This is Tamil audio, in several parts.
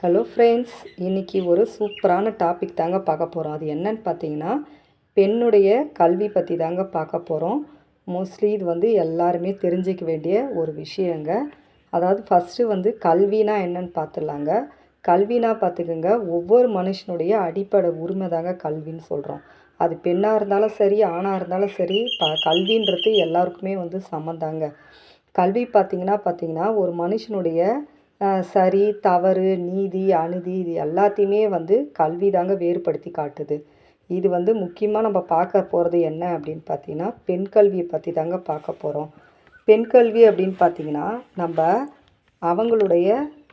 ஹலோ ஃப்ரெண்ட்ஸ் இன்றைக்கி ஒரு சூப்பரான டாபிக் தாங்க பார்க்க போகிறோம் அது என்னன்னு பார்த்தீங்கன்னா பெண்ணுடைய கல்வி பற்றி தாங்க பார்க்க போகிறோம் மோஸ்ட்லி இது வந்து எல்லாருமே தெரிஞ்சிக்க வேண்டிய ஒரு விஷயங்க. அதாவது ஃபஸ்ட்டு வந்து கல்வினா என்னன்னு பார்த்துடலாங்க. கல்வினா பார்த்துக்குங்க ஒவ்வொரு மனுஷனுடைய அடிப்படை உரிமை தாங்க கல்வின்னு சொல்கிறோம் அது பெண்ணாக இருந்தாலும் சரி ஆணாக இருந்தாலும் சரி ப கல்வின்றது எல்லாருக்குமே வந்து சமந்தாங்க. கல்வி பார்த்திங்கன்னா பார்த்திங்கன்னா ஒரு மனுஷனுடைய சரி தவறு நீதி அநீதி இது எல்லாத்தையுமே வந்து கல்வி தாங்க வேறுபடுத்தி காட்டுது. இது வந்து முக்கியமாக நம்ம பார்க்க போகிறது என்ன அப்படின்னு பார்த்தீங்கன்னா பெண் கல்வியை பற்றி தாங்க பார்க்க போகிறோம் பெண் கல்வி அப்படின்னு பார்த்தீங்கன்னா நம்ம அவங்களுடைய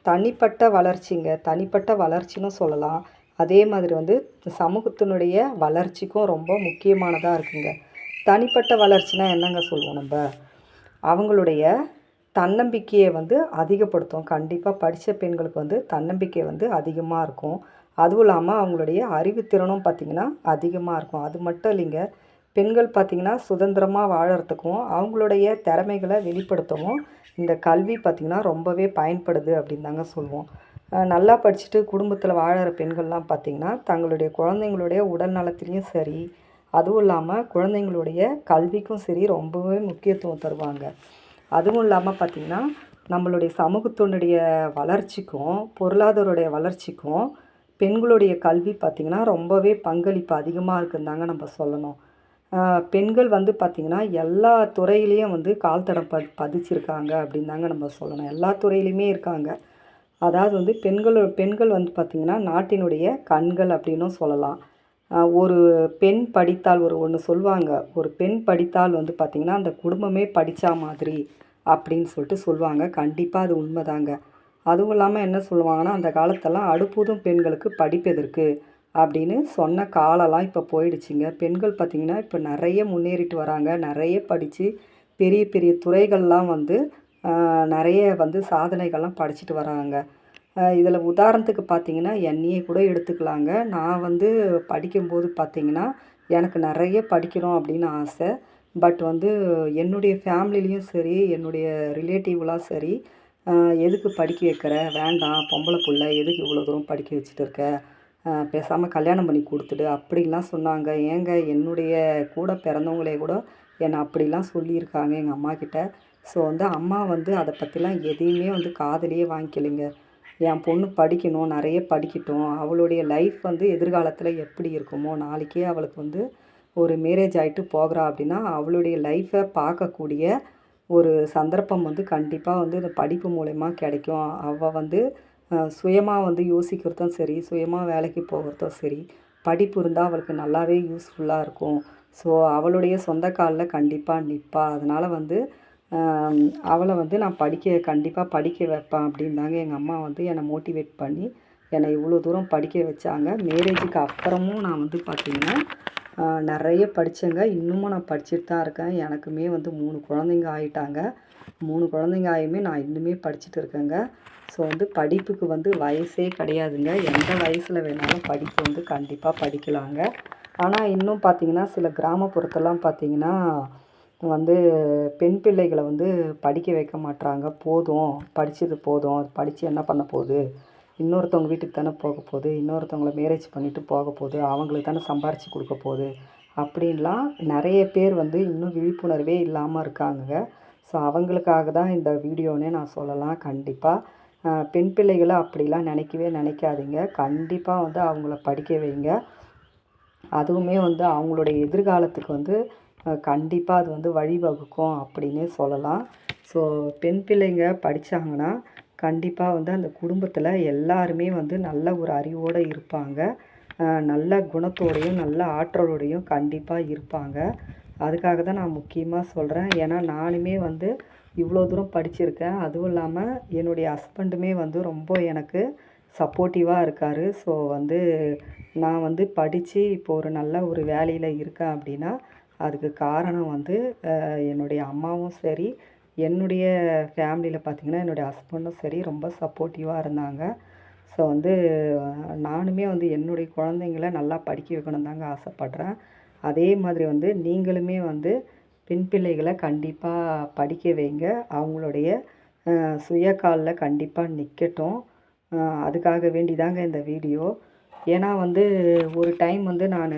தனிப்பட்ட வளர்ச்சிங்க. தனிப்பட்ட வளர்ச்சின்னு சொல்லலாம். அதே மாதிரி வந்து சமூகத்தினுடைய வளர்ச்சிக்கும் ரொம்ப முக்கியமானதாக இருக்குங்க. தனிப்பட்ட வளர்ச்சினா என்னங்க சொல்லுவோம் நம்ம? அவங்களுடைய தன்னம்பிக்கையை வந்து அதிகப்படுத்தும். கண்டிப்பாக படித்த பெண்களுக்கு வந்து தன்னம்பிக்கை வந்து அதிகமாக இருக்கும். அதுவும் இல்லாமல் அவங்களுடைய அறிவுத்திறனும் பார்த்திங்கன்னா அதிகமாக இருக்கும். அது மட்டும் இல்லைங்க. பெண்கள் பார்த்திங்கன்னா சுதந்திரமாக வாழறதுக்கும் அவங்களுடைய திறமைகளை வெளிப்படுத்தவும் இந்த கல்வி பார்த்திங்கன்னா ரொம்பவே பயன்படுது அப்படின்னு தாங்க சொல்லுவோம். நல்லா படிச்சுட்டு குடும்பத்தில் வாழற பெண்கள்லாம் பார்த்திங்கன்னா தங்களுடைய குழந்தைங்களுடைய உடல் நலத்துலேயும் சரி அதுவும் இல்லாமல் குழந்தைங்களுடைய கல்விக்கும் சரி ரொம்பவே முக்கியத்துவம் தருவாங்க. அதுவும் இல்லாமல் பார்த்திங்கன்னா நம்மளுடைய சமூகத்தினுடைய வளர்ச்சிக்கும் பொருளாதாரோடைய வளர்ச்சிக்கும் பெண்களுடைய கல்வி பார்த்திங்கன்னா ரொம்பவே பங்களிப்பு அதிகமாக இருக்குன்னு தாங்க நம்ம சொல்லணும். பெண்கள் வந்து பார்த்திங்கன்னா எல்லா துறையிலையும் வந்து கால் தடம் ப பதிச்சிருக்காங்க அப்படின்னு தாங்க நம்ம சொல்லணும். எல்லா துறையிலையுமே இருக்காங்க. அதாவது வந்து பெண்கள் பெண்கள் வந்து பார்த்திங்கன்னா நாட்டினுடைய கண்கள் அப்படின்னும் சொல்லலாம். ஒரு பெண் படித்தால் ஒரு ஒன்று சொல்லுவாங்க. ஒரு பெண் படித்தால் வந்து பார்த்திங்கன்னா அந்த குடும்பமே படித்தா மாதிரி அப்படின்னு சொல்லிட்டு சொல்லுவாங்க. கண்டிப்பாக அது உண்மைதாங்க. அதுவும் இல்லாமல் என்ன சொல்லுவாங்கன்னா அந்த காலத்தெல்லாம் அடுப்பூதும் பெண்களுக்கு படிப்பெதற்கு அப்படின்னு சொன்ன காலம்லாம் இப்போ போயிடுச்சுங்க. பெண்கள் பார்த்திங்கன்னா இப்போ நிறைய முன்னேறிட்டு வராங்க. நிறைய படித்து பெரிய பெரிய துறைகள்லாம் வந்து நிறைய வந்து சாதனைகள்லாம் படிச்சுட்டு வராங்க. இதில் உதாரணத்துக்கு பார்த்தீங்கன்னா என்னையே கூட எடுத்துக்கலாங்க. நான் வந்து படிக்கும்போது பார்த்தீங்கன்னா எனக்கு நிறைய படிக்கணும் அப்படின்னு ஆசை. பட் வந்து என்னுடைய ஃபேமிலிலையும் சரி என்னுடைய ரிலேட்டிவ்லாம் சரி எதுக்கு படிக்க வைக்கிற? வேண்டாம் பொம்பளை புள்ள எதுக்கு இவ்வளோ தூரம் படிக்க வச்சுட்டு இருக்க? பேசாமல் கல்யாணம் பண்ணி கொடுத்துடு அப்படின்லாம் சொன்னாங்க. ஏங்க என்னுடைய கூட பிறந்தவங்களே கூட என்னை அப்படிலாம் சொல்லியிருக்காங்க எங்கள் அம்மா கிட்ட. ஸோ வந்து அம்மா வந்து அதை பற்றிலாம் எதையுமே வந்து காதலியே வாங்கிக்கலைங்க. என் பொண்ணு படிக்கணும் நிறைய படிக்கட்டும். அவளுடைய லைஃப் வந்து எதிர்காலத்தில் எப்படி இருக்குமோ நாளைக்கே அவளுக்கு வந்து ஒரு மேரேஜ் ஆகிட்டு போகிறா அப்படின்னா அவளுடைய லைஃப்பை பார்க்கக்கூடிய ஒரு சந்தர்ப்பம் வந்து கண்டிப்பாக வந்து இந்த படிப்பு மூலயமா கிடைக்கும். அவள் வந்து சுயமாக வந்து யோசிக்கிறதும் சரி சுயமாக வேலைக்கு போகிறதும் சரி படிப்பு இருந்தால் அவளுக்கு நல்லாவே யூஸ்ஃபுல்லாக இருக்கும். ஸோ அவளுடைய சொந்த காலில் கண்டிப்பாக நிற்பா அதனால் வந்து அவளை வந்து நான் படிக்க கண்டிப்பாக படிக்க வைப்பேன் அப்படின்னாங்க எங்கள் அம்மா வந்து என்னை மோட்டிவேட் பண்ணி என்னை இவ்வளோ தூரம் படிக்க வச்சாங்க. மேரேஜுக்கு அப்புறமும் நான் வந்து பார்த்திங்கன்னா நிறைய படித்தேங்க இன்னமும் நான் படிச்சுட்டு தான் இருக்கேன். எனக்குமே வந்து மூணு குழந்தைங்க ஆகிட்டாங்க மூணு குழந்தைங்க ஆயுமே நான் இன்னுமே படிச்சுட்டு இருக்கேங்க. ஸோ வந்து படிப்புக்கு வந்து வயசே கிடையாதுங்க. எந்த வயசில் வேணாலும் படிப்பு வந்து கண்டிப்பாக படிக்கலாங்க. ஆனால் இன்னும் பார்த்தீங்கன்னா சில கிராமப்புறத்தெல்லாம் பார்த்திங்கன்னா வந்து பெண் பிள்ளைகளை வந்து படிக்க வைக்க மாட்றாங்க. போதும். படித்தது போதும். அது படித்து என்ன பண்ண போகுது? இன்னொருத்தவங்க வீட்டுக்கு தானே போக போகுது? இன்னொருத்தவங்கள மேரேஜ் பண்ணிவிட்டு போக போகுது? அவங்களுக்கு தானே சம்பாரித்து கொடுக்க போகுது? அப்படின்லாம் நிறைய பேர் வந்து இன்னும் விழிப்புணர்வே இல்லாமல் இருக்காங்க ஸோ அவங்களுக்காக தான் இந்த வீடியோனே நான் சொல்லலாம். கண்டிப்பாக பெண் பிள்ளைகளை அப்படிலாம் நினைக்கவே நினைக்காதீங்க. கண்டிப்பாக வந்து அவங்கள படிக்க வைங்க. அதுவுமே வந்து அவங்களுடைய எதிர்காலத்துக்கு வந்து கண்டிப்பாக அது வந்து வழிவகுக்கும் அப்படின்னே சொல்லலாம். ஸோ பெண் பிள்ளைங்க படித்தாங்கன்னா கண்டிப்பாக வந்து அந்த குடும்பத்தில் எல்லாருமே வந்து நல்ல ஒரு அறிவோடு இருப்பாங்க. நல்ல குணத்தோடையும் நல்ல ஆற்றலோடையும் கண்டிப்பாக இருப்பாங்க. அதுக்காக தான் நான் முக்கியமாக சொல்கிறேன் ஏன்னா நானுமே வந்து இவ்வளோ தூரம் படிச்சிருக்கேன். அதுவும் இல்லாமல் என்னுடைய ஹஸ்பண்டுமே வந்து ரொம்ப எனக்கு சப்போர்ட்டிவாக இருக்கார். ஸோ வந்து நான் வந்து படித்து இப்போ ஒரு நல்ல ஒரு வேலையில் இருக்கேன் அப்படின்னா அதுக்கு காரணம் வந்து என்னுடைய அம்மாவும் சரி என்னுடைய ஃபேமிலியில் பார்த்திங்கன்னா என்னுடைய ஹஸ்பண்டும் சரி ரொம்ப சப்போர்ட்டிவாக இருந்தாங்க. ஸோ வந்து நானுமே வந்து என்னுடைய குழந்தைங்கள நல்லா படிக்க வைக்கணும் தாங்க ஆசைப்பட்றேன். அதே மாதிரி வந்து நீங்களுமே வந்து பெண் பிள்ளைகளை கண்டிப்பாக படிக்க வைங்க. அவங்களுடைய சுய காலில் கண்டிப்பாக நிற்கட்டும் அதுக்காக வேண்டி தாங்க இந்த வீடியோ. ஏன்னா வந்து ஒரு டைம் வந்து நான்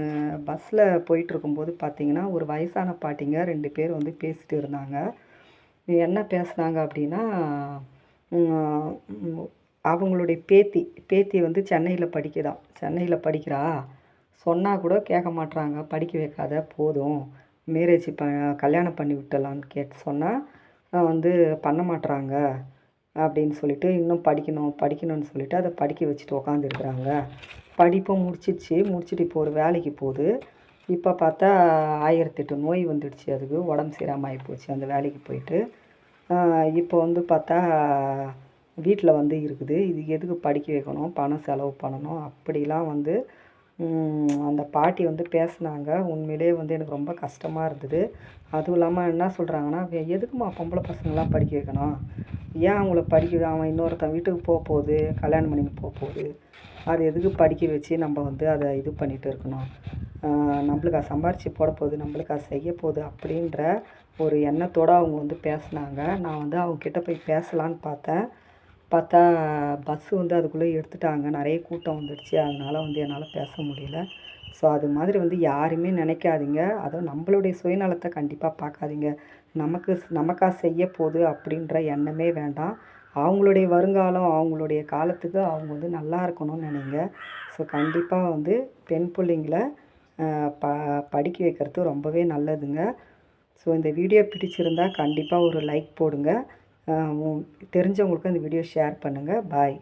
பஸ்ஸில் போயிட்டுருக்கும்போது பார்த்தீங்கன்னா ஒரு வயசான பாட்டிங்க ரெண்டு பேர் வந்து பேசிட்டு இருந்தாங்க. என்ன பேசுனாங்க அப்படின்னா அவங்களுடைய பேத்தி பேத்தி வந்து சென்னையில் படிக்கதான் சென்னையில் படிக்கிறா. சொன்னால் கூட கேட்க மாட்றாங்க படிக்க வைக்காத போதும் மேரேஜ் ப கல்யாணம் பண்ணி விட்டலான்னு கேட்டு சொன்னால் வந்து பண்ண மாட்றாங்க அப்படின்னு சொல்லிட்டு இன்னும் படிக்கணும் படிக்கணும்னு சொல்லிட்டு அதை படிக்க வச்சுட்டு உக்காந்துருக்குறாங்க. படிப்பும் முடிச்சிடுச்சு முடிச்சுட்டு இப்போ ஒரு வேலைக்கு போகுது. இப்போ பார்த்தா ஆயிரத்தெட்டு நோய் வந்துடுச்சு. அதுக்கு உடம்பு சரியாமல் ஆகிப்போச்சு அந்த வேலைக்கு போயிட்டு. இப்போ வந்து பார்த்தா வீட்டில் வந்து இருக்குது. இது எதுக்கு படிக்க வைக்கணும்? பணம் செலவு பண்ணணும். அப்படிலாம் வந்து அந்த பாட்டி வந்து பேசினாங்க. உண்மையிலே வந்து எனக்கு ரொம்ப கஷ்டமாக இருந்தது. அதுவும் இல்லாமல் என்ன சொல்கிறாங்கன்னா எதுக்குமா பொம்பளை பசங்களாம் படிக்க வைக்கணும்? ஏன் அவங்கள படிக்க அவன் இன்னொருத்தன் வீட்டுக்கு போக போகுது கல்யாணம் பண்ணி போக போகுது. அது எதுக்கு படிக்க வச்சு நம்ம வந்து அதை இது பண்ணிகிட்டு இருக்கணும்? நம்மளுக்கு அது சம்பாரித்து போட போகுது நம்மளுக்கு அது செய்ய போகுது அப்படின்ற ஒரு எண்ணத்தோடு அவங்க வந்து பேசுனாங்க. நான் வந்து அவங்க கிட்ட போய் பேசலான்னு பார்த்தேன். பார்த்தா பஸ்ஸு வந்து அதுக்குள்ளே எடுத்துட்டாங்க. நிறைய கூட்டம் வந்துடுச்சு. அதனால் வந்து என்னால் பேச முடியல. ஸோ அது மாதிரி வந்து யாருமே நினைக்காதீங்க. அதுவும் நம்மளுடைய சுயநலத்தை கண்டிப்பாக பார்க்காதீங்க. நமக்கு நமக்காக செய்ய போகுது அப்படின்ற எண்ணமே வேண்டாம். அவங்களுடைய வருங்காலம் அவங்களுடைய காலத்துக்கு அவங்க வந்து நல்லா இருக்கணும்னு நினைங்க. ஸோ கண்டிப்பாக வந்து பெண் பிள்ளைங்கள ப படிக்க வைக்கிறது ரொம்பவே நல்லதுங்க. ஸோ இந்த வீடியோ பிடிச்சிருந்தால் கண்டிப்பாக ஒரு லைக் போடுங்க. தெரிஞ்சவங்களுக்கு இந்த வீடியோ ஷேர் பண்ணுங்கள் பாய்